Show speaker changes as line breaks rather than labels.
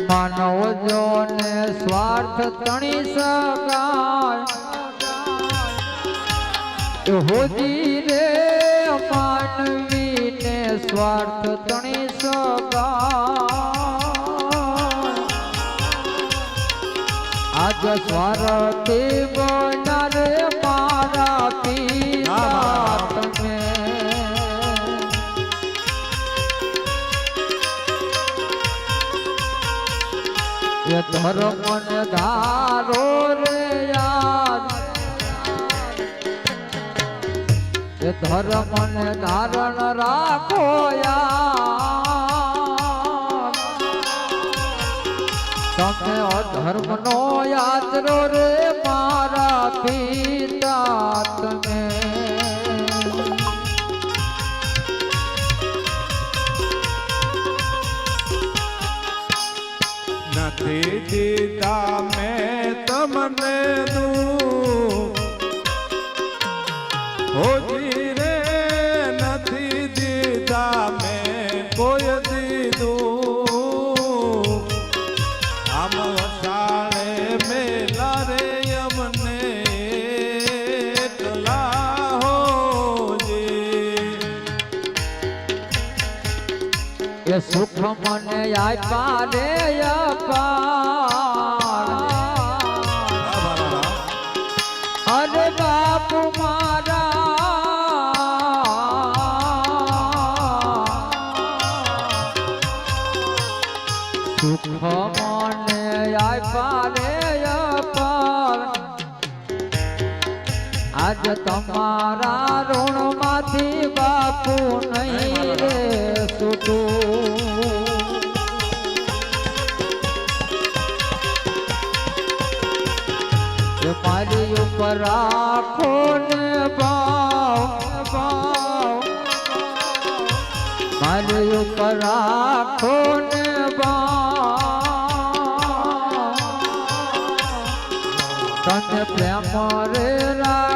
માનવ જોને સ્વાર્થ તણી શકાય. હોજી રે માનવીને સ્વાર્થ તણી શકાય. આજ સ્વાર્થી બના રે એ ધર્મ ને ધારો રે યાદ એ ધર્મ ને ધારણ રાખો યાદ તમે અધર્મ નો યાત્રો રે મારા પિતા
દીધા મેં તમને દું. હોજી રે નથી દીધા મેં કોઈ દીધું. આમ વસાળે મેલા રે અમને એકલા હોજે.
સુખ મને આપ્યા રે અપાર સુખ મને આપ્યા રે અપાર આજ તમારા ઋણમાંથી બાપુ નહીં રે છૂટું એ મારી ઉપર રાખો ને ભાવ ભાવ મારી ઉપર રાખો ને ભાવ તને પ્રેમ રે રા